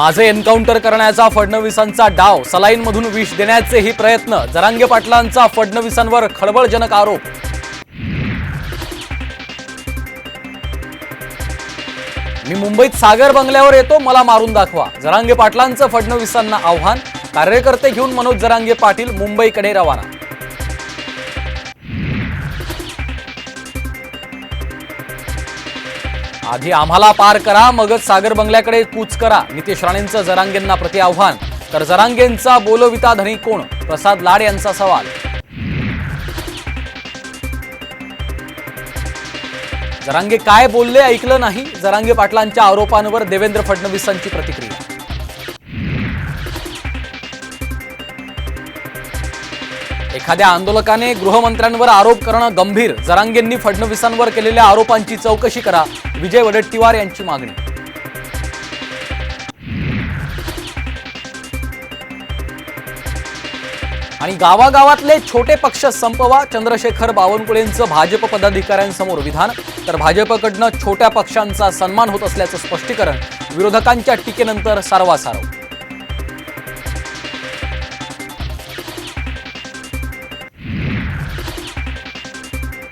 माझे एन्काउंटर करण्याचा फडणवीसांचा डाव सलाईनमधून विष देण्याचेही प्रयत्न जरांगे पाटलांचा फडणवीसांवर खळबळजनक आरोप. मी मुंबईत सागर बंगल्यावर येतो मला मारून दाखवा. जरांगे पाटलांचं फडणवीसांना आव्हान कार्यकर्ते घेऊन मनोज जरांगे पाटील मुंबईकडे रवाना. आधी आम्हाला पार करा मगच सागर बंगल्याकडे कूच करा. नितेश राणेंचं जरांगेंना प्रति आव्हान. तर जरांगेंचा बोलविता धनी कोण? प्रसाद लाड यांचा सवाल. जरांगे काय बोलले ऐकलं नाही? जरांगे पाटलांच्या आरोपांवर देवेंद्र फडणवीसांची प्रतिक्रिया. एखाद्या आंदोलकाने गृहमंत्र्यांवर आरोप करणं गंभीर. जरांगेंनी फडणवीसांवर केलेल्या आरोपांची चौकशी करा. विजय वडेट्टीवार यांची मागणी. आणि गावागावातले छोटे पक्ष संपवा. चंद्रशेखर बावनकुळेंचं भाजप पदाधिकाऱ्यांसमोर विधान. तर भाजपकडनं छोट्या पक्षांचा सन्मान होत असल्याचं स्पष्टीकरण. विरोधकांच्या टीकेनंतर सारवासारव